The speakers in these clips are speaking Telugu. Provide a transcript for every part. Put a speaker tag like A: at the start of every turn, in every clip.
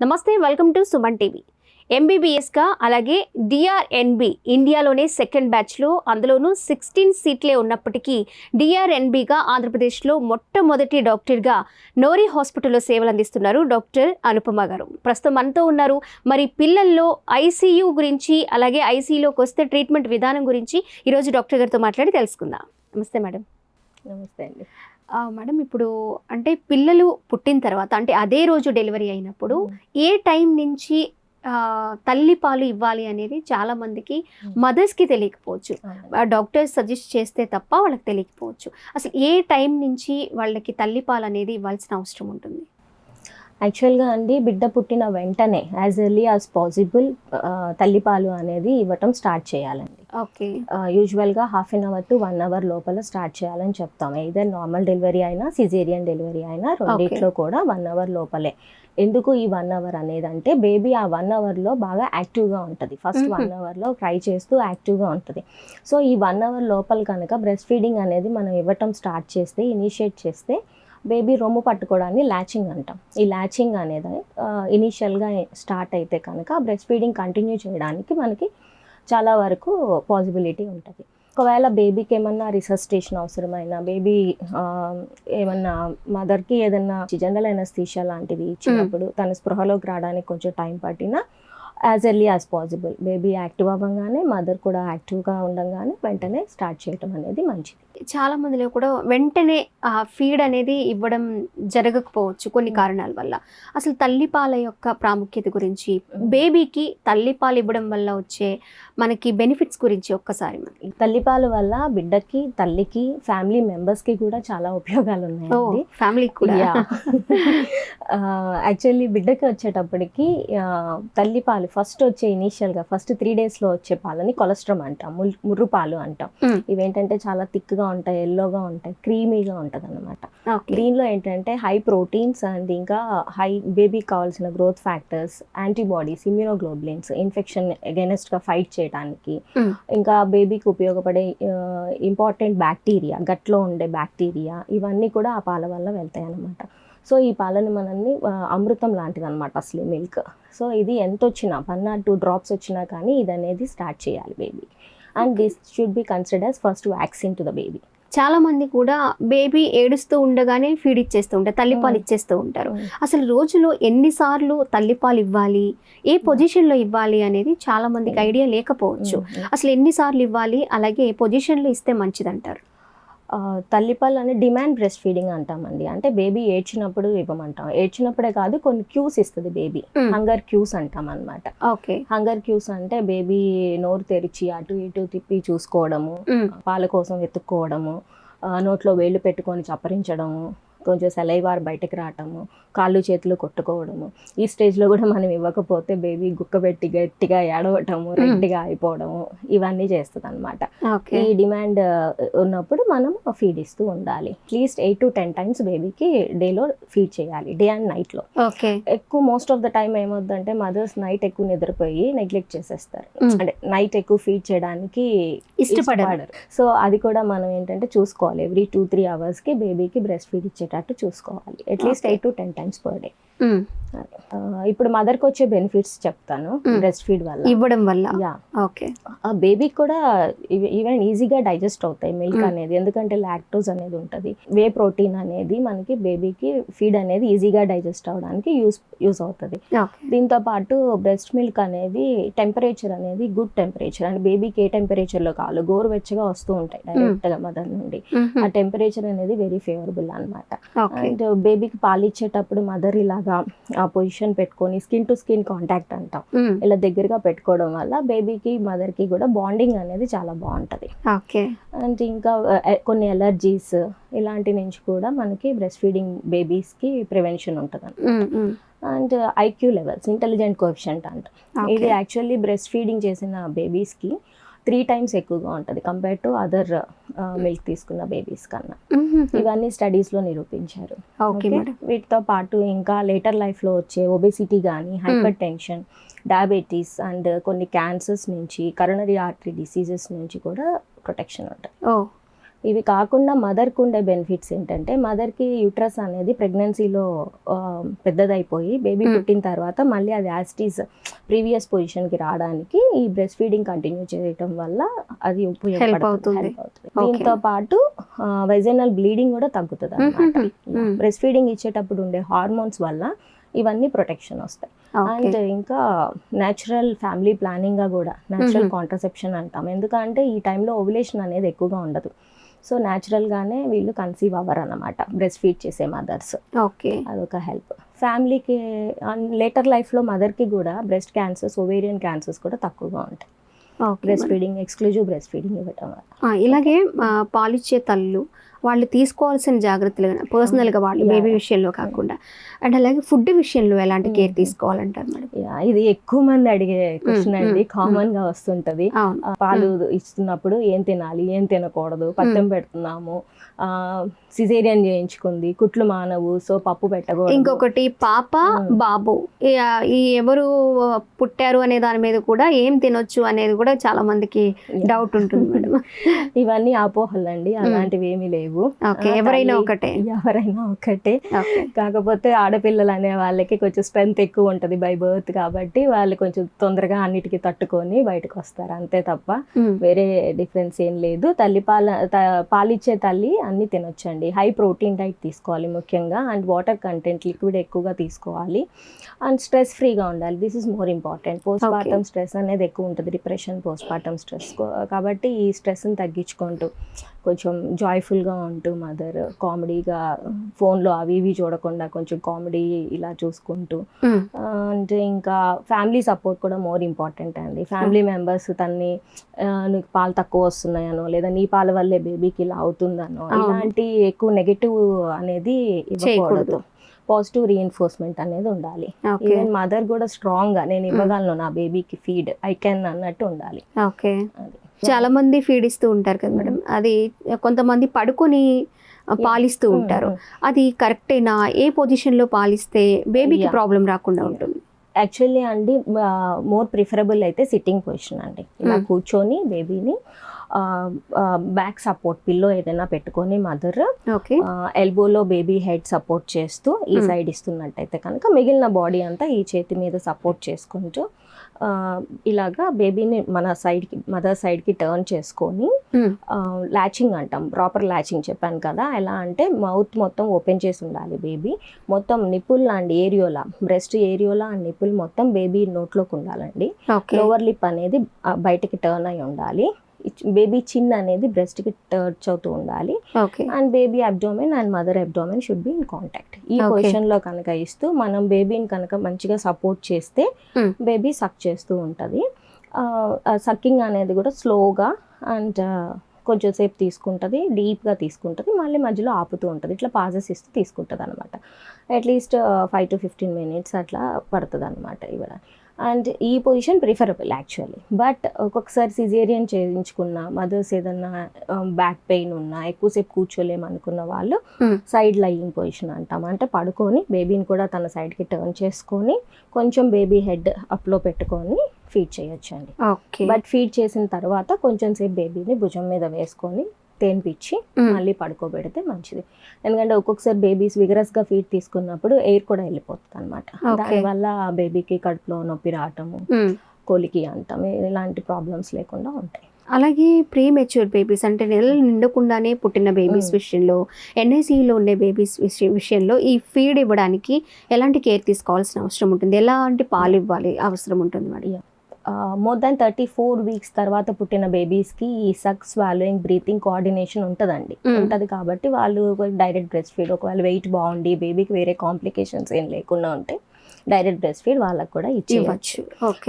A: నమస్తే వెల్కమ్ టు సుమన్ టీవీ. ఎంబీబీఎస్గా అలాగే డిఆర్ఎన్బి ఇండియాలోనే సెకండ్ బ్యాచ్లో అందులోనూ సిక్స్టీన్ సీట్లే ఉన్నప్పటికీ డిఆర్ఎన్బిగా ఆంధ్రప్రదేశ్లో మొట్టమొదటి డాక్టర్గా నోరి హాస్పిటల్లో సేవలు అందిస్తున్నారు డాక్టర్ అనుపమ గారు. ప్రస్తుతం మనతో ఉన్నారు. మరి పిల్లల్లో ఐసీయూ గురించి అలాగే ఐసీయూలోకి వస్తే ట్రీట్మెంట్ విధానం గురించి ఈరోజు డాక్టర్ గారితో మాట్లాడి తెలుసుకుందాం. నమస్తే మేడం.
B: నమస్తే అండి.
A: మేడం ఇప్పుడు అంటే పిల్లలు పుట్టిన తర్వాత అంటే అదే రోజు డెలివరీ అయినప్పుడు ఏ టైం నుంచి తల్లి పాలు ఇవ్వాలి అనేది చాలా మందికి మదర్స్కి తెలియకపోవచ్చు. డాక్టర్స్ సజెస్ట్ చేస్తే తప్ప వాళ్ళకి తెలియకపోవచ్చు. అసలు ఏ టైం నుంచి వాళ్ళకి తల్లి పాలు అనేది ఇవ్వాల్సిన అవసరం ఉంటుంది?
B: యాక్చువల్గా అండి బిడ్డ పుట్టిన వెంటనే యాజ్ ఎర్లీ యాజ్ పాసిబుల్ తల్లిపాలు అనేది ఇవ్వటం స్టార్ట్ చేయాలండి.
A: ఓకే.
B: యూజువల్గా half an hour to one hour లోపల స్టార్ట్ చేయాలని చెప్తాం. ఇదర్ నార్మల్ డెలివరీ అయినా సిజేరియన్ డెలివరీ అయినా రెండిట్లో కూడా వన్ అవర్ లోపలే. ఎందుకు ఈ వన్ అవర్ అనేది అంటే బేబీ ఆ వన్ అవర్లో బాగా యాక్టివ్గా ఉంటుంది. ఫస్ట్. వన్ అవర్లో ట్రై చేస్తూ యాక్టివ్గా ఉంటుంది. సో ఈ వన్ అవర్ లోపల కనుక బ్రెస్ట్ ఫీడింగ్ అనేది మనం ఇవ్వటం స్టార్ట్ చేస్తే ఇనిషియేట్ చేస్తే బేబీ రొమ్ము పట్టుకోవడాన్ని ల్యాచింగ్ అంటాం. ఈ ల్యాచింగ్ అనేది ఇనీషియల్గా స్టార్ట్ అయితే కనుక బ్రెస్ట్ ఫీడింగ్ కంటిన్యూ చేయడానికి మనకి చాలా వరకు పాసిబిలిటీ ఉంటుంది. ఒకవేళ బేబీకి ఏమన్నా రిసస్టేషన్ అవసరమైన బేబీ ఏమన్నా మదర్కి ఏదన్నా జనరల్ ఎనస్థీషియా లాంటిది ఇచ్చినప్పుడు తన స్పృహలోకి రావడానికి కొంచెం టైం పట్టినా as early as possible baby active అవ్వగానే మదర్ కూడా యాక్టివ్గా ఉండగానే వెంటనే స్టార్ట్ చేయటం అనేది మంచిది.
A: చాలా మందిలో కూడా వెంటనే ఆ ఫీడ్ అనేది ఇవ్వడం జరగకపోవచ్చు కొన్ని. కారణాల వల్ల. అసలు తల్లిపాల యొక్క ప్రాముఖ్యత గురించి బేబీకి తల్లిపాలు ఇవ్వడం వల్ల వచ్చే మనకి బెనిఫిట్స్ గురించి ఒక్కసారి మనకి
B: తల్లిపాల వల్ల బిడ్డకి తల్లికి ఫ్యామిలీ మెంబర్స్కి కూడా చాలా ఉపయోగాలు
A: ఓ
B: ఉన్నాయండి
A: ఫ్యామిలీకి కూడా?
B: యాక్చువల్లీ బిడ్డకి వచ్చేటప్పటికి ఆ, తల్లి పాలు ఫస్ట్ వచ్చే ఇనీషియల్గా ఫస్ట్ త్రీ డేస్లో వచ్చే పాలని కొలెస్ట్రామ్ అంటాం ముర్రు పాలు అంటాం. ఇవేంటంటే చాలా థిక్గా ఉంటాయి ఎల్లోగా ఉంటాయి క్రీమీగా ఉంటుంది అనమాట దీనిలో ఏంటంటే హై ప్రోటీన్స్ అండ్ ఇంకా హై బేబీకి కావాల్సిన growth factors antibodies immunoglobulins infection అగెనెస్ట్గా fight చేయడానికి
A: Mm.
B: ఇంకా బేబీకి ఉపయోగపడే ఇంపార్టెంట్ బ్యాక్టీరియా గట్లో ఉండే బ్యాక్టీరియా ఇవన్నీ కూడా ఆ పాల వల్ల వెళ్తాయి అన్నమాట సో ఈ పాలని మనల్ని అమృతం లాంటిది అనమాట అసలు మిల్క్ సో ఇది ఎంత వచ్చినా వన్ ఆర్ టూ డ్రాప్స్ వచ్చినా కానీ ఇది అనేది స్టార్ట్ చేయాలి baby and this should be considers first vaccine to the baby
A: చాలా మంది కూడా బేబీ ఏడుస్తూ ఉండగానే ఫీడ్ ఇచ్చేస్తూ ఉంటారు తల్లిపాలు
B: Mm.
A: ఇచ్చేస్తూ ఉంటారు. అసలు రోజులో ఎన్నిసార్లు తల్లిపాలు ఇవ్వాలి ఏ పొజిషన్లో ఇవ్వాలి అనేది చాలా మందికి ఐడియా లేకపోవచ్చు. అసలు ఎన్నిసార్లు ఇవ్వాలి అలాగే ఏ పొజిషన్లో ఇస్తే మంచిది అంటారు
B: తల్లిపాలు అనే డిమాండ్ బ్రెస్ట్ ఫీడింగ్ అంటామండి. అంటే బేబీ ఏడ్చినప్పుడు ఇవ్వమంటాం. ఏడ్చినప్పుడే కాదు కొన్ని క్యూస్ ఇస్తుంది బేబీ. హంగర్ క్యూస్ అంటాం అనమాట
A: ఓకే.
B: హంగర్ క్యూస్ అంటే బేబీ నోరు తెరిచి అటు ఇటు తిప్పి చూసుకోవడము పాల కోసం వెతుక్కోవడము నోట్లో వేళ్ళు పెట్టుకొని చప్పరించడము కొంచెం సెలైవార్ బయటకు రావటము కాళ్ళు చేతులు కొట్టుకోవడము ఈ స్టేజ్లో కూడా మనం ఇవ్వకపోతే బేబీ గుక్కబెట్టి గట్టిగా ఏడవటము రెడ్డిగా అయిపోవడము ఇవన్నీ చేస్తుంది అనమాట ఈ డిమాండ్ ఉన్నప్పుడు మనం ఫీడ్ ఇస్తూ ఉండాలి. At least eight to ten times బేబీకి డేలో ఫీడ్ చేయాలి డే అండ్ నైట్లో.
A: ఓకే.
B: ఎక్కువ మోస్ట్ ఆఫ్ ద టైం ఏమవుతుందంటే మదర్స్ నైట్ ఎక్కువ నిద్రపోయి నెగ్లెక్ట్ చేసేస్తారు. అంటే నైట్ ఎక్కువ ఫీడ్ చేయడానికి
A: ఇష్టపడరు.
B: సో అది కూడా మనం ఏంటంటే చూసుకోవాలి. ఎవ్రీ టూ త్రీ అవర్స్కి బేబీకి బ్రెస్ట్ ఫీడ్ ఇచ్చేటట్టు. చూసుకోవాలి at least. Eight to ten times per day. ఇప్పుడు మదర్కి వచ్చే బెనిఫిట్స్ చెప్తాను. బ్రెస్ట్ ఫీడ్ వల్ల.
A: ఇవ్వడం వల్ల?
B: యా.
A: ఓకే.
B: ఆ బేబీకి కూడా ఈవెన్ ఈజీగా డైజెస్ట్ అవుతాయి మిల్క్. అనేది. ఎందుకంటే లాక్టోజ్ అనేది ఉంటుంది. వే ప్రోటీన్ అనేది మనకి బేబీకి ఫీడ్ అనేది ఈజీగా డైజెస్ట్ అవడానికి యూస్ యూస్ అవుతుంది. దీంతో పాటు బ్రెస్ట్ మిల్క్ అనేది టెంపరేచర్ అనేది గుడ్ టెంపరేచర్ అంటే బేబీకి ఏ టెంపరేచర్లో కావాలో గోరువెచ్చగా వస్తూ ఉంటాయి డైరెక్ట్గా మదర్ నుండి. ఆ టెంపరేచర్ అనేది వెరీ ఫేవరబుల్ అనమాట అండ్ బేబీకి పాలు ఇచ్చేటప్పుడు మదర్ ఇలాగా ఆ పొజిషన్ పెట్టుకొని స్కిన్ టు స్కిన్ కాంటాక్ట్ అంటాం. ఇలా దగ్గరగా పెట్టుకోవడం వల్ల బేబీకి మదర్కి కూడా బాండింగ్ అనేది చాలా బాగుంటుంది.
A: ఓకే
B: అండ్ ఇంకా ఆ, కొన్ని ఎలర్జీస్ ఇలాంటి నుంచి కూడా మనకి బ్రెస్ట్ ఫీడింగ్ బేబీస్కి ప్రివెన్షన్ ఉంటుంది and IQ levels intelligent coefficient అంట. ఇది యాక్చువల్లీ బ్రెస్ట్ ఫీడింగ్ చేసిన బేబీస్కి త్రీ టైమ్స్ ఎక్కువగా ఉంటుంది కంపేర్ టు అదర్ మిల్క్ తీసుకున్న బేబీస్ కన్నా. ఇవన్నీ స్టడీస్లో నిరూపించారు.
A: ఓకే
B: వీటితో పాటు ఇంకా లేటర్ లైఫ్లో వచ్చే ఒబెసిటీ కానీ హైపర్ టెన్షన్ డయాబెటీస్ అండ్ కొన్ని క్యాన్సర్స్ నుంచి కరోనరీ ఆర్టరీ డిసీజెస్ నుంచి కూడా ప్రొటెక్షన్ ఉంటుంది. ఇవి కాకుండా మదర్కి ఉండే బెనిఫిట్స్ ఏంటంటే మదర్కి యూట్రస్ అనేది ప్రెగ్నెన్సీలో పెద్దదైపోయి బేబీ
A: Hmm.
B: పుట్టిన తర్వాత మళ్ళీ అది యాస్టీస్ ప్రీవియస్ పొజిషన్కి రావడానికి ఈ బ్రెస్ట్ ఫీడింగ్ కంటిన్యూ చేయడం వల్ల అది ఉపయోగపడుతుంది. దీంతో పాటు వెజైనల్ బ్లీడింగ్ కూడా తగ్గుతుంది అనమాట
A: Hmm.
B: బ్రెస్ట్ ఫీడింగ్ ఇచ్చేటప్పుడు ఉండే హార్మోన్స్ వల్ల ఇవన్నీ ప్రొటెక్షన్ వస్తాయి. అండ్ ఇంకా న్యాచురల్ ఫ్యామిలీ ప్లానింగ్గా కూడా న్యాచురల్. కాంట్రసెప్షన్ అంటాం. ఎందుకంటే ఈ టైంలో ఓవులేషన్ అనేది ఎక్కువగా ఉండదు. సో న్యాచురల్గానే వీళ్ళు కన్సీవ్ అవ్వరు అనమాట బ్రెస్ట్ ఫీడ్ చేసే మదర్స్
A: ఓకే.
B: అదొక హెల్ప్ ఫ్యామిలీకి లేటర్ లైఫ్లో మదర్కి కూడా బ్రెస్ట్ క్యాన్సర్స్ ఓవేరియన్ క్యాన్సర్స్ కూడా తక్కువగా ఉంటాయి. Breast feeding exclusive breast feeding ఇవ్వటం వల్ల.
A: ఇలాగే పాలిచ్చే తల్లు వాళ్ళు తీసుకోవాల్సిన జాగ్రత్తలు పర్సనల్గా వాళ్ళు బేబీ. విషయంలో కాకుండా. అండ్ అలాగే ఫుడ్ విషయంలో ఎలాంటి కేర్
B: Mm.
A: తీసుకోవాలంటారు మేడం?
B: ఇది ఎక్కువ మంది అడిగే క్వశ్చన్
A: Mm,
B: అండి.
A: Mm,
B: కామన్గా వస్తుంటది. ఆ, పాలు ఇస్తున్నప్పుడు ఏం తినాలి ఏం తినకూడదు పత్యం పెడుతున్నాము సిజేరియన్ చేయించుకుంది కుట్లు మానవు సో పప్పు పెట్టకూడదు.
A: ఇంకొకటి పాప
B: Mm.
A: బాబు. ఈ ఆ, ఎవరు పుట్టారు అనే దాని మీద కూడా ఏం తినొచ్చు అనేది కూడా చాలా మందికి. డౌట్ ఉంటుంది మేడం.
B: ఇవన్నీ అపోహలండి. అలాంటివి ఏమీ లేవు.
A: ఓకే
B: ఆ,
A: ఎవరైనా ఒకటే.
B: ఎవరైనా ఒకటే. కాకపోతే ఆడపిల్లలు అనే వాళ్ళకి కొంచెం స్ట్రెంత్ ఎక్కువ ఉంటుంది బై బర్త్ కాబట్టి వాళ్ళు కొంచెం తొందరగా అన్నిటికీ తట్టుకొని బయటకు వస్తారు అంతే తప్ప. వేరే డిఫరెన్స్ ఏం లేదు. తల్లి పాల పాలిచ్చే తల్లి అన్ని తినొచ్చండి. హై ప్రోటీన్ డైట్ తీసుకోవాలి ముఖ్యంగా అండ్ వాటర్ కంటెంట్ లిక్విడ్ ఎక్కువగా తీసుకోవాలి అండ్ స్ట్రెస్ ఫ్రీగా ఉండాలి. This is more important postpartum stress అనేది ఎక్కువ ఉంటుంది డిప్రెషన్ పోస్ట్ పార్టమ్ స్ట్రెస్ కాబట్టి ఈ స్ట్రెస్ని తగ్గించుకుంటూ కొంచెం జాయ్ఫుల్గా ఉంటూ మదర్ కామెడీగా ఫోన్లో అవి ఇవి చూడకుండా కొంచెం కామెడీ ఇలా చూసుకుంటూ. అండ్ ఇంకా ఫ్యామిలీ సపోర్ట్ కూడా మోర్ ఇంపార్టెంట్ అండి. ఫ్యామిలీ మెంబర్స్ తన్ని ఆ, నీకు పాలు తక్కువ వస్తున్నాయనో లేదా నీ పాల వల్లే బేబీకి ఇలా అవుతుందనో. ఇలాంటి ఎక్కువ నెగటివ్ అనేది
A: చేయకూడదు.
B: ఇవ్వకూడదు పాజిటివ్ రీఎన్ఫోర్స్మెంట్ అనేది ఉండాలి. ఈవెన్ మదర్ కూడా స్ట్రాంగ్గా నేను ఇవ్వగలను నా బేబీకి ఫీడ్ ఐ కెన్ అన్నట్టు ఉండాలి.
A: ఓకే
B: అది.
A: చాలా మంది ఫీడ్ ఇస్తూ ఉంటారు కదా మేడం అది కొంతమంది పడుకొని పాలిస్తూ ఉంటారు. అది కరెక్టేనా ఏ పొజిషన్లో పాలిస్తే బేబీకి. ప్రాబ్లం రాకుండా. ఉంటుంది?
B: యాక్చువల్లీ అండి మోర్ ప్రిఫరబుల్ అయితే సిట్టింగ్ పొజిషన్ అండి. ఇలా
A: Hmm.
B: కూర్చొని బేబీని బ్యాక్ సపోర్ట్ పిల్లో ఏదైనా పెట్టుకొని మదర్
A: ఓకే
B: ఎల్బోలో బేబీ హెడ్ సపోర్ట్ చేస్తూ ఈ
A: Hmm.
B: సైడ్ ఇస్తున్నట్టయితే కనుక మిగిలిన బాడీ అంతా ఈ చేతి మీద సపోర్ట్ చేసుకుంటూ ఇలాగా బేబీని మన సైడ్కి మదర్ సైడ్కి టర్న్ చేసుకొని
A: Hmm.
B: లాచింగ్ అంటాం ప్రాపర్ లాచింగ్ చెప్పాను కదా. ఎలా అంటే మౌత్ మొత్తం ఓపెన్ చేసి ఉండాలి బేబీ మొత్తం nipple and areola breast areola and nipple మొత్తం బేబీ నోట్లోకి ఉండాలండి. లోవర్ లిప్ అనేది బయటికి టర్న్ అయి ఉండాలి. బేబీ చిన్ అనేది బ్రెస్ట్కి టర్చ్ అవుతూ ఉండాలి. And baby abdomen and mother abdomen should be in contact ఈ
A: Okay.
B: పొజిషన్లో కనుక ఇస్తూ మనం బేబీని కనుక మంచిగా సపోర్ట్ చేస్తే
A: Hmm.
B: బేబీ సక్ చేస్తూ ఉంటుంది. సక్కింగ్ అనేది కూడా స్లోగా అండ్ కొంచెం సేపు తీసుకుంటుంది డీప్గా తీసుకుంటుంది మళ్ళీ మధ్యలో ఆపుతూ ఉంటుంది. ఇట్లా పాజెస్ ఇస్తూ తీసుకుంటుంది అనమాట at least five to fifteen minutes అట్లా పడుతుంది అనమాట ఇవ్వడం అండ్ ఈ పొజిషన్ ప్రిఫరబుల్ యాక్చువల్లీ బట్ ఒక్కొక్కసారి సిజేరియన్ చేయించుకున్న మదర్స్ ఏదన్నా బ్యాక్ పెయిన్ ఉన్నా ఎక్కువసేపు కూర్చోలేమనుకున్న వాళ్ళు
A: Hmm.
B: సైడ్ లయింగ్ పొజిషన్ అంటాం. అంటే పడుకొని బేబీని కూడా తన సైడ్కి టర్న్ చేసుకొని కొంచెం బేబీ హెడ్ అప్లో పెట్టుకొని ఫీడ్ చేయొచ్చు అండి
A: ఓకే
B: బట్ ఫీడ్ చేసిన తర్వాత కొంచెం సేపు బేబీని భుజం మీద వేసుకొని తేనిపిచ్చి. మళ్ళీ పడుకోబెడితే మంచిది ఎందుకంటే ఒక్కొక్కసారి బేబీస్ విగరస్గా ఫీడ్ తీసుకున్నప్పుడు ఎయిర్ కూడా వెళ్ళిపోతుంది అనమాట. దానివల్ల బేబీకి కడుపులో నొప్పి రావటము. కొలికి అంటాం ఇలాంటి ప్రాబ్లమ్స్ లేకుండా ఉంటాయి
A: అలాగే ప్రీ మెచ్యూర్ బేబీస్ అంటే నెలలు నిండకుండానే పుట్టిన బేబీస్. విషయంలో ఎన్ఐసిలో ఉండే బేబీస్ విషయంలో ఈ ఫీడ్ ఇవ్వడానికి ఎలాంటి కేర్ తీసుకోవాల్సిన అవసరం ఉంటుంది ఎలాంటి పాలు ఇవ్వాలి అవసరం ఉంటుంది madam
B: more than thirty four weeks తర్వాత పుట్టిన బేబీస్కి ఈ సక్ స్వాలోయింగ్ బ్రీతింగ్ కోఆర్డినేషన్ ఉంటుందండి. ఉంటుంది కాబట్టి వాళ్ళు డైరెక్ట్ బ్రెస్ట్ ఫీడ్ ఒకవేళ వెయిట్ బాగుండి బేబీకి వేరే కాంప్లికేషన్స్ ఏం లేకుండా ఉంటే డైరెక్ట్ బ్రెస్ట్ ఫీడ్ వాళ్ళకి కూడా ఇచ్చేయచ్చు.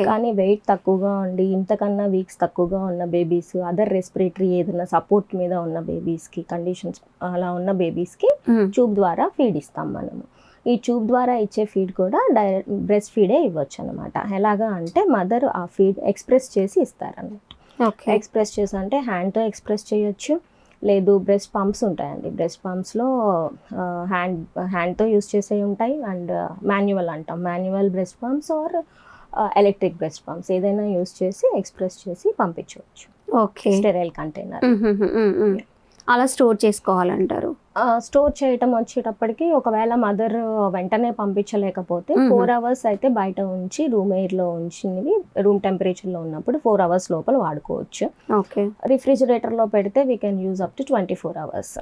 B: కానీ వెయిట్ తక్కువగా ఉండి ఇంతకన్నా వీక్స్ తక్కువగా ఉన్న బేబీస్ అదర్ రెస్పిరేటరీ ఏదైనా సపోర్ట్ మీద ఉన్న బేబీస్కి కండిషన్స్ అలా ఉన్న బేబీస్కి ట్యూబ్ ద్వారా ఫీడ్ ఇస్తాం మనము. ఈ ట్యూబ్ ద్వారా ఇచ్చే ఫీడ్ కూడా డైరెక్ట్ బ్రెస్ట్ ఫీడే ఇవ్వచ్చు అనమాట ఎలాగా అంటే మదర్ ఆ ఫీడ్ ఎక్స్ప్రెస్ చేసి ఇస్తారన్నమాట.
A: ఓకే.
B: ఎక్స్ప్రెస్ చేసి అంటే హ్యాండ్తో ఎక్స్ప్రెస్ చేయొచ్చు. లేదు బ్రెస్ట్ పంప్స్ ఉంటాయండి. బ్రెస్ట్ పంప్స్లో హ్యాండ్ హ్యాండ్తో యూస్ చేసేవి ఉంటాయి. అండ్ మాన్యువల్ అంటాం. Manual breast pumps or electric breast pumps. ఏదైనా యూస్ చేసి ఎక్స్ప్రెస్ చేసి పంపించవచ్చు.
A: ఓకే.
B: Sterile container.
A: అలా స్టోర్ చేసుకోవాలంటారు.
B: స్టోర్ చేయటం వచ్చేటప్పటికి ఒకవేళ మదర్ వెంటనే పంపించలేకపోతే. ఫోర్ అవర్స్ అయితే బయట ఉంచి రూమ్ ఎయిర్లో ఉంచినవి రూమ్ టెంపరేచర్లో ఉన్నప్పుడు ఫోర్ అవర్స్ లోపల వాడుకోవచ్చు.
A: ఓకే.
B: రిఫ్రిజిరేటర్లో పెడితే we can use up to twenty four hours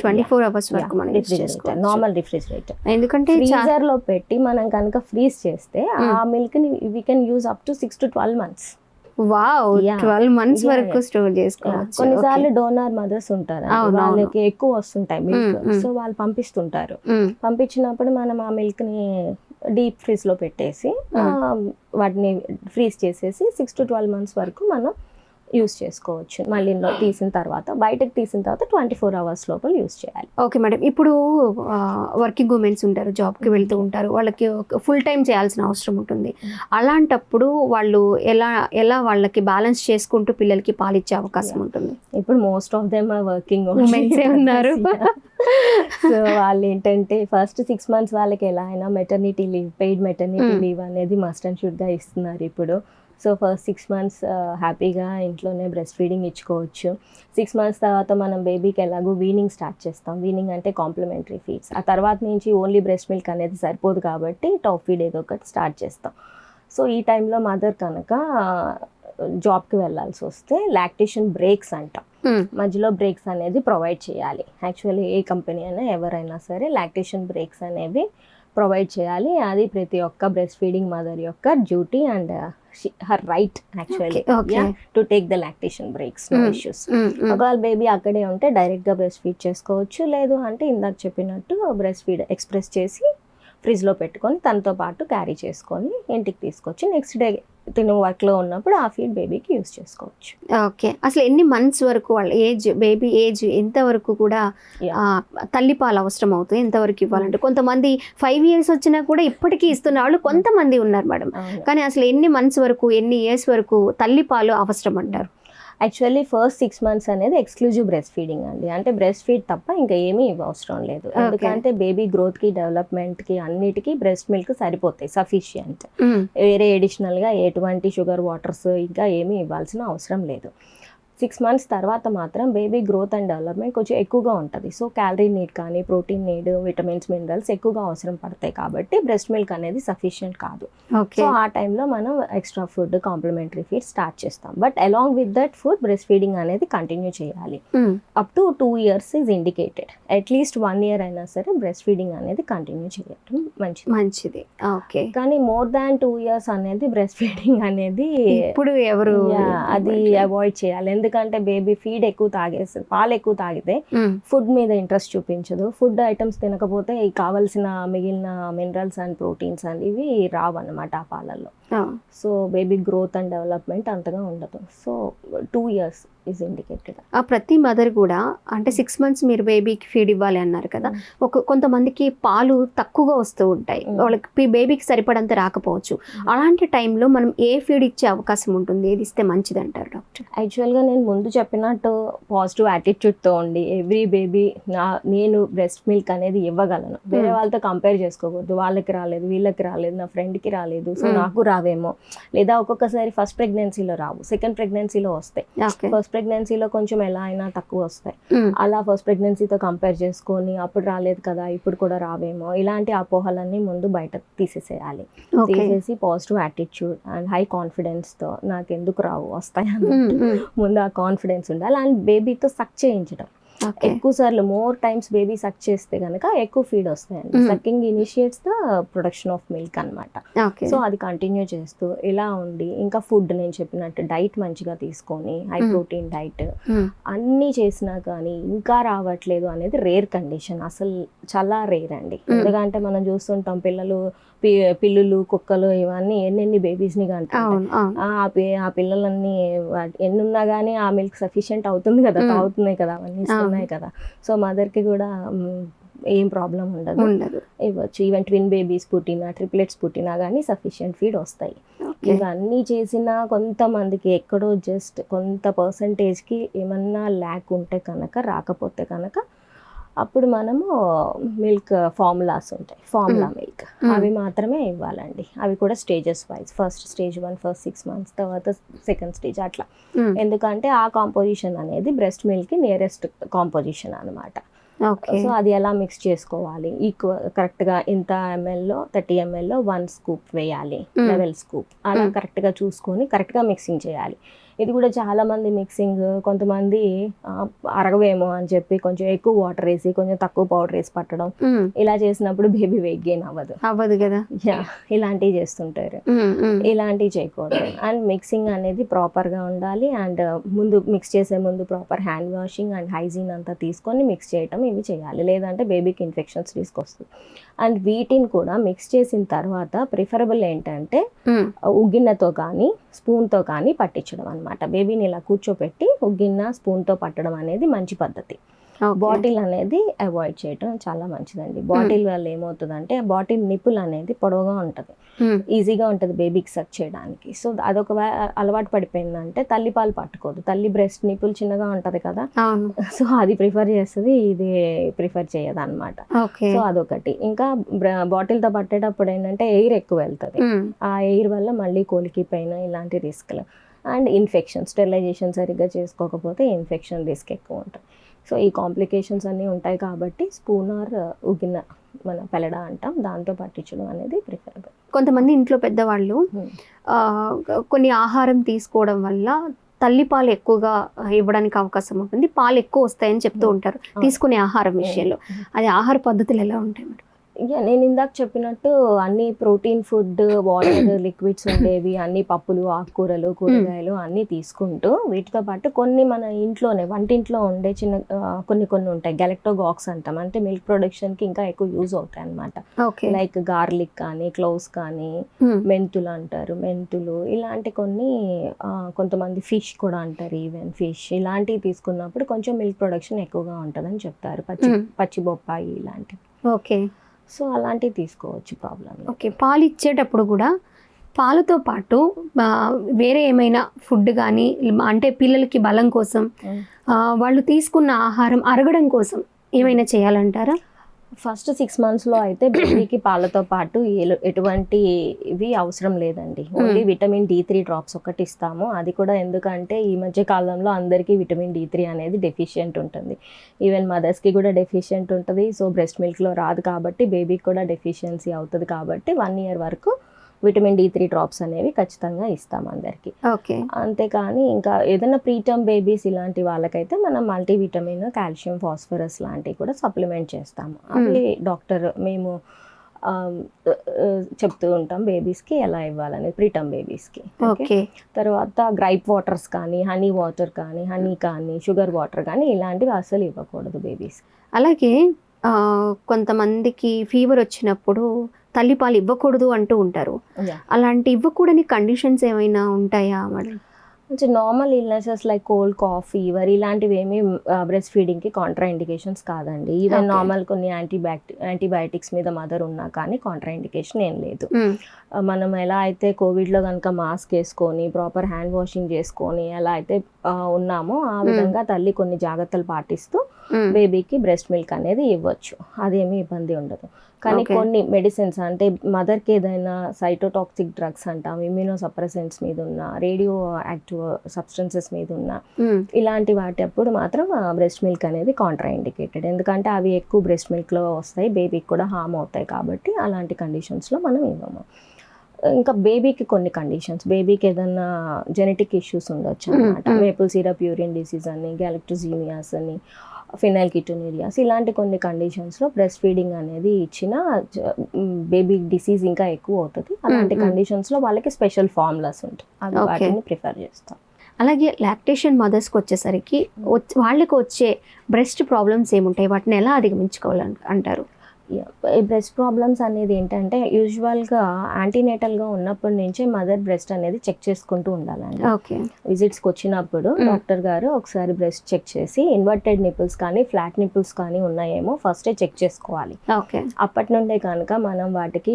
A: twenty four hours వరకు మనం
B: రిఫ్రిజిరేటర్. నార్మల్ రిఫ్రిజిరేటర్
A: ఎందుకంటే చా-
B: ఫ్రీజర్లో పెట్టి మనం కనుక ఫ్రీజ్ చేస్తే ఆ మిల్క్ని we can use up to six to twelve months
A: wow. Twelve months వరకు. స్టోర్ చేసుకోవచ్చు
B: కొన్నిసార్లు డోనార్ మదర్స్ ఉంటారు. వాళ్ళకి ఎక్కువ వస్తుంటాయి మిల్క్
A: Mm, mm.
B: సో వాళ్ళు పంపిస్తుంటారు.
A: మ్మ్.
B: పంపించినప్పుడు మనం ఆ మిల్క్ని డీప్ ఫ్రీజ్లో పెట్టేసి వాటిని ఫ్రీజ్ చేసేసి సిక్స్ టు ట్వెల్వ్ మంత్స్ వరకు మనం యూస్ చేసుకోవచ్చు. మళ్ళీ తీసిన తర్వాత బయటకు తీసిన తర్వాత ట్వంటీ ఫోర్ అవర్స్ లోపల యూస్ చేయాలి.
A: Okay madam. ఇప్పుడు వర్కింగ్ ఉమెన్స్ ఉంటారు జాబ్కి వెళ్తూ ఉంటారు. వాళ్ళకి ఫుల్ టైం చేయాల్సిన అవసరం ఉంటుంది. అలాంటప్పుడు వాళ్ళు ఎలా ఎలా వాళ్ళకి బ్యాలెన్స్ చేసుకుంటూ పిల్లలకి పాలిచ్చే అవకాశం ఉంటుంది?
B: ఇప్పుడు మోస్ట్ ఆఫ్ దెమ్ వర్కింగ్
A: ఏ ఉన్నారు.
B: సో వాళ్ళు ఏంటంటే ఫస్ట్ సిక్స్ మంత్స్ వాళ్ళకి ఎలా అయినా maternity leave paid maternity. Leave అనేది మస్ట్ అండ్ షుడ్గా ఇస్తున్నారు ఇప్పుడు. సో ఫస్ట్ సిక్స్ మంత్స్ హ్యాపీగా ఇంట్లోనే బ్రెస్ట్ ఫీడింగ్ ఇచ్చుకోవచ్చు. సిక్స్ మంత్స్ తర్వాత మనం బేబీకి ఎలాగో వీనింగ్ స్టార్ట్ చేస్తాం. వీనింగ్ అంటే కాంప్లిమెంటరీ ఫీడ్స్ ఆ తర్వాత నుంచి ఓన్లీ బ్రెస్ట్ మిల్క్ అనేది సరిపోదు కాబట్టి టాప్ ఫీడ్ ఏదో ఒకటి స్టార్ట్ చేస్తాం. సో ఈ టైంలో మదర్ కనుక జాబ్కి వెళ్ళాల్సి వస్తే లాక్టేషన్ బ్రేక్స్ అంటాం. మధ్యలో బ్రేక్స్ అనేది ప్రొవైడ్ చేయాలి. యాక్చువల్లీ ఏ కంపెనీ అయినా ఎవరైనా సరే లాక్టేషన్ బ్రేక్స్ అనేవి ప్రొవైడ్ చేయాలి. అది ప్రతి ఒక్క బ్రెస్ట్ ఫీడింగ్ మదర్ యొక్క duty and her right actually. To take the lactation breaks no. Issues. ఒకవేళ బేబీ అక్కడే ఉంటే డైరెక్ట్గా బ్రెస్ట్ ఫీడ్ చేసుకోవచ్చు లేదు అంటే ఇందాక చెప్పినట్టు బ్రెస్ట్ ఫీడ్ ఎక్స్ప్రెస్ చేసి ఫ్రిడ్జ్లో పెట్టుకొని తనతో పాటు క్యారీ చేసుకొని ఇంటికి తీసుకొచ్చి నెక్స్ట్ డే తిను వర్క్లో ఉన్నప్పుడు ఆ ఫీడ్ బేబీకి యూస్ చేసుకోవచ్చు.
A: ఓకే అసలు ఎన్ని మంత్స్ వరకు వాళ్ళ ఏజ్ బేబీ ఏజ్ ఎంత వరకు కూడా తల్లిపాలు అవసరం అవుతుంది? ఎంతవరకు ఇవ్వాలంటే? కొంతమంది ఫైవ్ ఇయర్స్ వచ్చినా కూడా ఇప్పటికీ ఇస్తున్న వాళ్ళు కొంతమంది ఉన్నారు మేడం. కానీ అసలు ఎన్ని మంత్స్ వరకు ఎన్ని ఇయర్స్ వరకు తల్లిపాలు అవసరం అంటారు?
B: యాక్చువల్లీ ఫస్ట్ సిక్స్ మంత్స్ అనేది ఎక్స్క్లూజివ్ బ్రెస్ట్ ఫీడింగ్ అండి అంటే బ్రెస్ట్ ఫీడ్ తప్ప ఇంకా ఏమీ అవసరం లేదు. ఎందుకంటే బేబీ గ్రోత్కి డెవలప్మెంట్కి అన్నిటికీ బ్రెస్ట్ మిల్క్ సరిపోతాయి సఫిషియంట్
A: మ్మ్.
B: వేరే అడిషనల్గా ఎటువంటి షుగర్ వాటర్స్ ఇంకా ఏమీ ఇవ్వాల్సిన అవసరం లేదు సిక్స్ మంత్స్ తర్వాత మాత్రం బేబీ గ్రోత్ అండ్ డెవలప్మెంట్ కొంచెం ఎక్కువగా ఉంటుంది. సో క్యాలరీ నీడ్ కానీ ప్రోటీన్ నీడ్ విటమిన్స్ మినరల్స్ ఎక్కువగా అవసరం పడతాయి కాబట్టి బ్రెస్ట్ మిల్క్ అనేది సఫిషియంట్ కాదు.
A: ఓకే
B: సో ఆ టైంలో మనం extra food complementary feed start చేస్తాం. But along with that food breast feeding అనేది కంటిన్యూ చేయాలి. Up to two years is indicated at least one year అయినా సరే బ్రెస్ట్ ఫీడింగ్ అనేది కంటిన్యూ చేయటం మంచిది.
A: మంచిది. ఓకే
B: కానీ మోర్ దాన్ టూ ఇయర్స్ అనేది బ్రెస్ట్ ఫీడింగ్ అనేది
A: ఇప్పుడు ఎవరు
B: అది అవాయిడ్ చేయాలి. ఎందుకంటే బేబీ ఫీడ్ ఎక్కువ తాగేస్తుంది పాలు ఎక్కువ తాగితే. ఫుడ్ మీద ఇంట్రెస్ట్ చూపించదు ఫుడ్ ఐటమ్స్ తినకపోతే కావలసిన మిగిలిన మినరల్స్ అండ్ ప్రోటీన్స్ అండ్ ఇవి రావు అన్నమాట ఆ పాలల్లో. So baby growth and development అంతగా ఉండదు. So two years is indicated
A: ఆ ప్రతి మదర్ కూడా అంటే సిక్స్ మంత్స్ మీరు బేబీకి ఫీడ్ ఇవ్వాలి అన్నారు కదా ఒక కొంతమందికి పాలు తక్కువగా వస్తూ ఉంటాయి.
B: Mm.
A: వాళ్ళకి బేబీకి సరిపడంత రాకపోవచ్చు. అలాంటి టైంలో మనం ఏ ఫీడ్ ఇచ్చే అవకాశం ఉంటుంది? ఏది ఇస్తే మంచిది అంటారు డాక్టర్?
B: యాక్చువల్గా నేను ముందు చెప్పినట్టు పాజిటివ్ యాటిట్యూడ్తో ఉండి ఎవ్రీ బేబీ నా నేను బ్రెస్ట్ మిల్క్ అనేది ఇవ్వగలను. వేరే
A: Hmm.
B: వాళ్ళతో కంపేర్ చేసుకోకూడదు. వాళ్ళకి రాలేదు వీళ్ళకి రాలేదు నా ఫ్రెండ్కి రాలేదు. So
A: Hmm.
B: నాకు రావేమో. లేదా ఒక్కొక్కసారి ఫస్ట్ ప్రెగ్నెన్సీలో రావు సెకండ్ ప్రెగ్నెన్సీలో వస్తాయి. ఫస్ట్ ప్రెగ్నెన్సీలో కొంచెం ఎలా అయినా తక్కువ వస్తాయి. అలా ఫస్ట్ ప్రెగ్నెన్సీతో కంపేర్ చేసుకొని అప్పుడు రాలేదు కదా ఇప్పుడు కూడా రావేమో ఇలాంటి అపోహలన్నీ ముందు బయట తీసేసేయాలి. తీసేసి పాజిటివ్ యాటిట్యూడ్ అండ్ హై కాన్ఫిడెన్స్తో నాకు ఎందుకు రావు వస్తాయి అన్నట్టు ముందు ఆ కాన్ఫిడెన్స్ ఉండాలి. అండ్ బేబీతో సక్ చేయించడం ఎక్కువ సార్లు మోర్ టైమ్స్ బేబీ సక్ చేస్తే కనుక ఎక్కువ ఫీడ్ వస్తాయండి. Sucking initiates the production of milk అన్నమాట.
A: ఓకే.
B: సో అది కంటిన్యూ చేస్తూ ఇలా ఉండి ఇంకా ఫుడ్ నేను చెప్పినట్టు డైట్ మంచిగా తీసుకొని హై. ప్రోటీన్ డైట్ అన్నీ చేసినా కానీ ఇంకా రావట్లేదు అనేది రేర్ కండిషన్. అసలు చాలా రేర్ అండి. ఎందుకంటే మనం చూస్తుంటాం పిల్లలు పిల్లులు కుక్కలు ఇవన్నీ ఎన్నెన్ని బేబీస్ని
A: అవును
B: ఆ పిల్లలన్నీ ఎన్ని ఉన్నా కానీ ఆ మిల్క్ సఫిషియెంట్ అవుతుంది కదా. తాగుతున్నాయి కదా అవన్నీ ఇస్తున్నాయి కదా. సో మదర్కి కూడా ఏం ప్రాబ్లం ఉండదు. ఇవ్వచ్చు. ఈవెన్ ట్విన్ బేబీస్ పుట్టినా ట్రిప్లెట్స్ పుట్టినా కానీ సఫిషియెంట్ ఫీడ్ వస్తాయి. ఇవన్నీ చేసిన కొంతమందికి ఎక్కడో జస్ట్ కొంత పర్సంటేజ్కి ఏమన్నా ల్యాక్ ఉంటే కనుక రాకపోతే కనుక అప్పుడు మనము మిల్క్ ఫార్ములాస్ ఉంటాయి ఫార్ములా మిల్క్. అవి మాత్రమే ఇవ్వాలండి. అవి కూడా stages wise. First stage one first six months తర్వాత సెకండ్ స్టేజ్ అట్లా. ఎందుకంటే ఆ కాంపోజిషన్ అనేది బ్రెస్ట్ మిల్క్కి నియరెస్ట్ కాంపోజిషన్ అనమాట సో అది ఎలా మిక్స్ చేసుకోవాలి? ఈక్వల్ కరెక్ట్గా ఇంత ఎంఎల్లో థర్టీ ఎంఎల్లో వన్ స్కూప్ వేయాలి. Level scoop. అలా. కరెక్ట్గా చూసుకొని కరెక్ట్గా మిక్సింగ్ చేయాలి. ఇది కూడా చాలా మంది మిక్సింగ్ కొంతమంది అరగవేమో అని చెప్పి కొంచెం ఎక్కువ వాటర్ వేసి కొంచెం తక్కువ పౌడర్ వేసి పట్టడం. ఇలా చేసినప్పుడు బేబీ వెయిట్ గెయిన్ అవ్వదు.
A: అవ్వదు కదా?
B: ఇలాంటివి చేస్తుంటారు. ఇలాంటివి చేయకూడదు. అండ్ మిక్సింగ్ అనేది ప్రాపర్గా ఉండాలి. అండ్ ముందు మిక్స్ చేసే ముందు proper hand washing and hygiene అంతా తీసుకొని మిక్స్ చేయటం ఇవి చేయాలి. లేదంటే బేబీకి ఇన్ఫెక్షన్స్ తీసుకొస్తుంది అండ్ వీటిని కూడా మిక్స్ చేసిన తర్వాత ప్రిఫరబుల్ ఏంటంటే ఉగ్గిన్నతో కానీ స్పూన్తో కానీ పట్టించడం అనమాట బేబీని ఇలా కూర్చోపెట్టి ఉగ్గిన్న స్పూన్తో పట్టడం అనేది మంచి పద్ధతి. బాటిల్ అనేది అవాయిడ్ చేయడం చాలా మంచిదండి. బాటిల్ వల్ల ఏమవుతుందంటే బాటిల్ నిప్పుల్ అనేది పొడవుగా ఉంటుంది. ఈజీగా ఉంటుంది బేబీకి సక్ చేయడానికి. సో అదొక అలవాటు పడిపోయిందంటే తల్లిపాలు పట్టుకోదు తల్లి బ్రెస్ట్ నిపుల్ చిన్నగా ఉంటుంది కదా. సో అది ప్రిఫర్ చేస్తుంది ఇది ప్రిఫర్ చేయదు అనమాట సో అదొకటి. ఇంకా బ్ర- బాటిల్తో పట్టేటప్పుడు ఏంటంటే ఎయిర్ ఎక్కువ వెళ్తుంది. ఆ ఎయిర్ వల్ల మళ్ళీ కోలికి పైన ఇలాంటి రిస్క్లు. అండ్ ఇన్ఫెక్షన్ స్టెరిలైజేషన్ సరిగ్గా చేసుకోకపోతే ఇన్ఫెక్షన్ రిస్క్ ఎక్కువ ఉంటుంది. సో ఈ కాంప్లికేషన్స్ అన్నీ ఉంటాయి కాబట్టి స్పూన్ ఆర్ ఉగిన మన పెలడ అంటాం. దాంతో పట్టించడం అనేది ప్రిఫరబుల్.
A: కొంతమంది ఇంట్లో పెద్దవాళ్ళు కొన్ని ఆహారం తీసుకోవడం వల్ల తల్లిపాలు ఎక్కువగా ఇవ్వడానికి అవకాశం ఉంటుంది. పాలు ఎక్కువ వస్తాయని చెప్తూ. ఉంటారు. తీసుకునే ఆహారం విషయంలో. అది ఆహార పద్ధతులు ఎలా ఉంటాయి మరి?
B: యా నేను ఇందాక చెప్పినట్టు అన్ని ప్రోటీన్ ఫుడ్ వాటర్ లిక్విడ్స్ ఉండేవి అన్ని పప్పులు ఆకుకూరలు కూరగాయలు అన్నీ తీసుకుంటూ వీటితో పాటు కొన్ని మన ఇంట్లోనే వంటింట్లో ఉండే చిన్న కొన్ని కొన్ని ఉంటాయి. గెలక్టోగాక్స్ అంటాం. అంటే మిల్క్ ప్రొడక్షన్కి ఇంకా ఎక్కువ యూజ్ అవుతాయి అన్నమాట.
A: ఓకే
B: లైక్ గార్లిక్ కానీ క్లోవ్స్ కానీ
A: Hmm.
B: మెంతులు అంటారు. మెంతులు ఇలాంటి కొన్ని కొంతమంది ఫిష్ కూడా అంటారు ఈవెన్ ఫిష్ ఇలాంటివి తీసుకున్నప్పుడు కొంచెం మిల్క్ ప్రొడక్షన్ ఎక్కువగా ఉంటుందని చెప్తారు. పచ్చి
A: Hmm.
B: పచ్చి బొప్పాయి ఇలాంటివి.
A: ఓకే
B: సో అలాంటివి తీసుకోవచ్చు ప్రాబ్లం
A: ఓకే పాలు ఇచ్చేటప్పుడు కూడా పాలతో పాటు వేరే ఏమైనా ఫుడ్ కానీ అంటే పిల్లలకి బలం కోసం వాళ్ళు తీసుకున్న ఆహారం అరగడం కోసం ఏమైనా చేయాలంటారా?
B: ఫస్ట్ సిక్స్ మంత్స్లో అయితే బేబీకి పాలతో పాటు ఎటువంటి ఇవి అవసరం లేదండి. Only vitamin D three drops ఒకటి ఇస్తాము. అది కూడా ఎందుకంటే ఈ మధ్య కాలంలో అందరికీ విటమిన్ డి త్రీ అనేది డెఫిషియెంట్ ఉంటుంది. ఈవెన్ మదర్స్కి కూడా డెఫిషియెంట్ ఉంటుంది. సో బ్రెస్ట్ మిల్క్లో రాదు కాబట్టి బేబీకి కూడా డెఫిషియన్సీ అవుతుంది కాబట్టి వన్ ఇయర్ వరకు విటమిన్ డి త్రీ డ్రాప్స్ అనేవి ఖచ్చితంగా ఇస్తాం అందరికీ.
A: ఓకే.
B: అంతేకాని ఇంకా ఏదైనా ప్రీటర్మ్ బేబీస్ ఇలాంటి వాళ్ళకైతే మనం మల్టీవిటమిన్ కాల్షియం ఫాస్ఫరస్ లాంటివి కూడా సప్లిమెంట్ చేస్తాము. అవి డాక్టర్ మేము చెప్తూ ఉంటాం బేబీస్కి ఎలా ఇవ్వాలని ప్రీటర్మ్ బేబీస్కి.
A: ఓకే?
B: తర్వాత గ్రైప్ వాటర్స్ కానీ హనీ వాటర్ కానీ హనీ కానీ షుగర్ వాటర్ కానీ ఇలాంటివి అసలు ఇవ్వకూడదు బేబీస్
A: అలాగే కొంతమందికి ఫీవర్ వచ్చినప్పుడు తల్లిపాలు ఇవ్వకూడదు అంటూ ఉంటారు. అలాంటి ఇవ్వకూడని కండిషన్స్ ఏమైనా ఉంటాయా మేడం?
B: కొంచెం normal illnesses like cold cough fever ఇలాంటివి ఏమి బ్రెస్ట్ ఫీడింగ్కి కాంట్రా ఇండికేషన్స్ కాదండి. ఈవెన్. నార్మల్ కొన్ని యాంటీబ్యాక్టి యాంటీబయాటిక్స్ మీద మదర్ ఉన్నా కానీ కాంట్రా ఇండికేషన్ ఏం లేదు. ఆ, మనం ఎలా అయితే కోవిడ్లో కనుక మాస్క్ వేసుకొని ప్రాపర్ హ్యాండ్ వాషింగ్ చేసుకొని ఎలా అయితే ఉన్నామో ఆ విధంగా తల్లి కొన్ని జాగ్రత్తలు పాటిస్తూ. బేబీకి బ్రెస్ట్ మిల్క్ అనేది ఇవ్వచ్చు. అదేమీ ఇబ్బంది ఉండదు. కానీ. కొన్ని మెడిసిన్స్ అంటే మదర్కి ఏదైనా సైటోటాక్సిక్ డ్రగ్స్ అంటాం ఇమ్యూనో సప్రెసెంట్స్ మీద ఉన్న రేడియో యాక్టివ్ సబ్స్టెన్సెస్ మీద ఉన్న. ఇలాంటి వాటి అప్పుడు మాత్రం బ్రెస్ట్ మిల్క్ అనేది కాంట్రా ఇండికేటెడ్ ఎందుకంటే అవి ఎక్కువ బ్రెస్ట్ మిల్క్లో వస్తాయి బేబీకి కూడా హామ్ అవుతాయి కాబట్టి అలాంటి కండిషన్స్లో మనం ఇవ్వము ఇంకా బేబీకి కొన్ని కండిషన్స్ బేబీకి ఏదన్నా జెనెటిక్ ఇష్యూస్ ఉండొచ్చు అనమాట. మేపుల్ సిరప్ యూరిన్ డిసీజ్ అని గ్యాలక్టోజీమియాస్ అని ఫినైల్ కిటోనీరియాస్ ఇలాంటి కొన్ని కండిషన్స్లో బ్రెస్ట్ ఫీడింగ్ అనేది ఇచ్చిన బేబీ డిసీజ్ ఇంకా ఎక్కువ అవుతుంది. అలాంటి. కండిషన్స్లో వాళ్ళకి స్పెషల్ ఫార్ములాస్ ఉంటాయి. అవి. వాటిని ప్రిఫర్ చేస్తాం.
A: అలాగే లాక్టేషన్ మదర్స్కి వచ్చేసరికి వచ్- వాళ్ళకి వచ్చే బ్రెస్ట్ ప్రాబ్లమ్స్ ఏముంటాయి? వాటిని ఎలా అధిగమించుకోవాలని అంటారు?
B: ఈ బ్రెస్ట్ ప్రాబ్లమ్స్ అనేది ఏంటంటే యూజువల్గా యాంటీనేటల్గా ఉన్నప్పటి నుంచే మదర్ బ్రెస్ట్ అనేది చెక్ చేసుకుంటూ ఉండాలండి.
A: ఓకే.
B: విజిట్స్కి వచ్చినప్పుడు. డాక్టర్ గారు ఒకసారి బ్రెస్ట్ చెక్ చేసి ఇన్వర్టెడ్ నిపుల్స్ కానీ ఫ్లాట్ నిపుల్స్ కానీ ఉన్నాయేమో ఫస్టే చెక్ చేసుకోవాలి.
A: ఓకే.
B: అప్పటి నుండే కనుక మనం వాటికి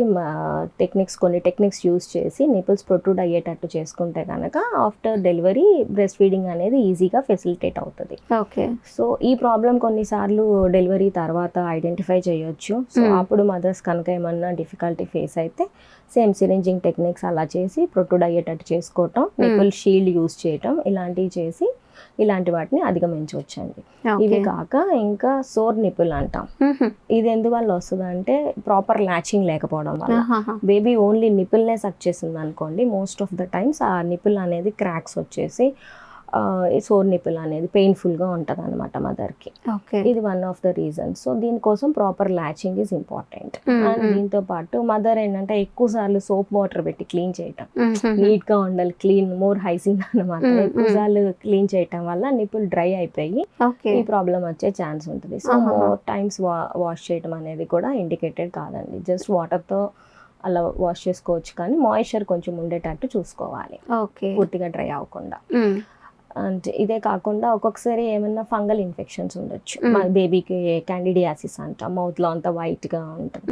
B: టెక్నిక్స్ కొన్ని టెక్నిక్స్ యూస్ చేసి నిపుల్స్ ప్రొట్రూడ్ అయ్యేటట్టు చేసుకుంటే కనుక ఆఫ్టర్ డెలివరీ బ్రెస్ట్ ఫీడింగ్ అనేది ఈజీగా ఫెసిలిటేట్ అవుతుంది.
A: ఓకే.
B: సో ఈ ప్రాబ్లం కొన్నిసార్లు డెలివరీ తర్వాత ఐడెంటిఫై చేయొచ్చు. So
A: Hmm.
B: అప్పుడు మదర్స్ కనుక ఏమన్నా డిఫికల్టీ ఫేస్ అయితే సేమ్ సిరింజింగ్ టెక్నిక్స్ అలా చేసి ప్రొట్రూడ్ అయ్యేటట్టు చేసుకోవటం నిపుల్ షీల్డ్ యూస్ చేయటం ఇలాంటివి చేసి ఇలాంటి వాటిని అధిగమించవచ్చండి ఇవి కాక ఇంకా సోర్ నిపుల్ అంటాం
A: మ్మ్.
B: ఇది ఎందువల్ల వస్తుంది అంటే ప్రాపర్ ల్యాచింగ్ లేకపోవడం వల్ల. బేబీ ఓన్లీ నిపుల్నే సక్ చేసింది అనుకోండి మోస్ట్ ఆఫ్ ద టైమ్స్ ఆ నిపుల్ అనేది క్రాక్స్ వచ్చేసి సోర్ నిపుల్ అనేది పెయిన్ఫుల్గా ఉంటుంది అనమాట మదర్కి ఇది one of the reasons so దీనికోసం proper latching is important and. దీంతో పాటు మదర్ ఏంటంటే ఎక్కువ సార్లు సోప్ వాటర్ పెట్టి క్లీన్ చేయటం. నీట్గా ఉండాలి క్లీన్ మోర్ హైసీన్ అనమాట ఎక్కువ. సార్లు క్లీన్ చేయటం వల్ల నిపుల్ డ్రై అయిపోయి ఈ ప్రాబ్లం వచ్చే ఛాన్స్ ఉంటుంది. సో. మోర్ టైమ్స్ వాష్ చేయడం అనేది కూడా ఇండికేటెడ్ కాదండి. జస్ట్ వాటర్తో అలా వాష్ చేసుకోవచ్చు కానీ మాయిశ్చర్ కొంచెం ఉండేటట్టు చూసుకోవాలి.
A: ఓకే.
B: పూర్తిగా డ్రై అవ్వకుండా. అండ్ ఇదే కాకుండా ఒక్కొక్కసారి ఏమైనా ఫంగల్ ఇన్ఫెక్షన్స్ ఉండొచ్చు.
A: Mm.
B: మా బేబీకి క్యాండిడియాసిస్ అంట మౌత్లో అంతా వైట్గా ఉంటుంది.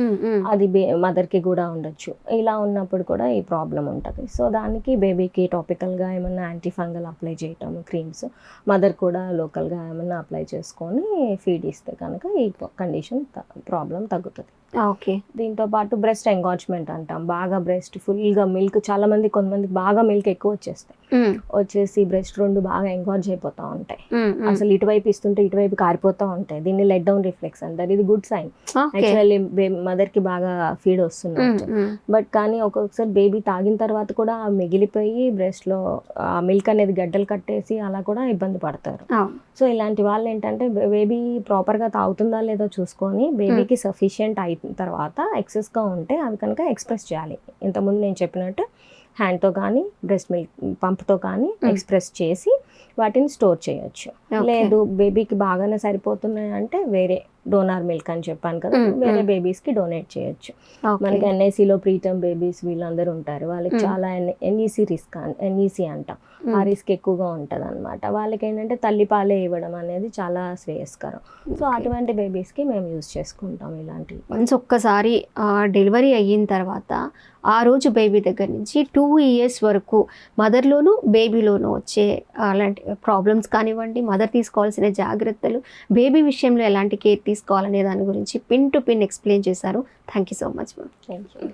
B: అది బే మదర్కి కూడా ఉండొచ్చు. ఇలా ఉన్నప్పుడు కూడా ఈ ప్రాబ్లం ఉంటుంది. సో దానికి బేబీకి టాపికల్గా ఏమన్నా యాంటీ ఫంగల్ అప్లై చేయటం క్రీమ్స్ మదర్ కూడా లోకల్గా ఏమన్నా అప్లై చేసుకొని ఫీడ్ ఇస్తే కనుక ఈ కండిషన్ ప్రాబ్లం తగ్గుతుంది.
A: ఓకే
B: దీంతో పాటు బ్రెస్ట్ ఎంగాజ్మెంట్ అంటాం బాగా బ్రెస్ట్ ఫుల్గా మిల్క్ చాలా మంది కొంతమందికి బాగా మిల్క్ ఎక్కువ వచ్చేస్తాయి. వచ్చేసి బ్రెస్ట్ రెండు బాగా ఎంగాజ్ అయిపోతూ ఉంటాయి. అసలు ఇటువైపు ఇస్తుంటే ఇటువైపు కారిపోతూ ఉంటాయి దీన్ని లెట్ డౌన్ రిఫ్లెక్స్ అంటారు ఇది గుడ్ సైన్ యాక్చువల్లీ మదర్కి బాగా ఫీడ్.
A: మ్మ్.
B: బట్ కానీ ఒక్కొక్కసారి బేబీ తాగిన తర్వాత కూడా మిగిలిపోయి బ్రెస్ట్లో ఆ మిల్క్ అనేది గడ్డలు కట్టేసి అలా కూడా ఇబ్బంది పడతారు. సో ఇలాంటి వాళ్ళు ఏంటంటే బేబీ ప్రాపర్గా తాగుతుందా లేదో చూసుకొని బేబీకి సఫిషియంట్ అయిన తర్వాత ఎక్సెస్గా ఉంటే అవి కనుక ఎక్స్ప్రెస్ చేయాలి ఇంతకుముందు నేను చెప్పినట్టు హ్యాండ్తో కానీ బ్రెస్ట్ మిల్క్ పంప్తో కానీ. ఎక్స్ప్రెస్ చేసి వాటిని స్టోర్ చేయొచ్చు. లేదు బేబీకి బాగానే సరిపోతున్నాయి అంటే వేరే డోనార్ మిల్క్ అని చెప్పాను కదా వేరే
A: mm.
B: బేబీస్కి డొనేట్ చేయొచ్చు. మనకి ఎన్ఐసిలో ప్రీటమ్ బేబీస్ వీళ్ళందరూ ఉంటారు వాళ్ళకి. చాలా ఎన్ఈసి రిస్క్ ఎన్ఈసి అంటాం ఆ. రిస్క్ ఎక్కువగా ఉంటుంది అనమాట వాళ్ళకి ఏంటంటే తల్లిపాలే ఇవ్వడం అనేది చాలా శ్రేయస్కరం సో. అటువంటి బేబీస్కి మేము యూజ్ చేసుకుంటాం ఇలాంటివి
A: వన్స్ ఒక్కసారి డెలివరీ అయిన తర్వాత ఆ రోజు బేబీ దగ్గర నుంచి టూ ఇయర్స్ వరకు మదర్లోను బేబీలోను వచ్చే అలాంటి ప్రాబ్లమ్స్ కానివ్వండి మదర్ తీసుకోవాల్సిన జాగ్రత్తలు బేబీ విషయంలో ఎలాంటి కేర్ తీసుకోవాలనే దాని గురించి పిన్ టు పిన్ ఎక్స్ప్లెయిన్ చేశారు. Thank you so much ma'am
B: thank you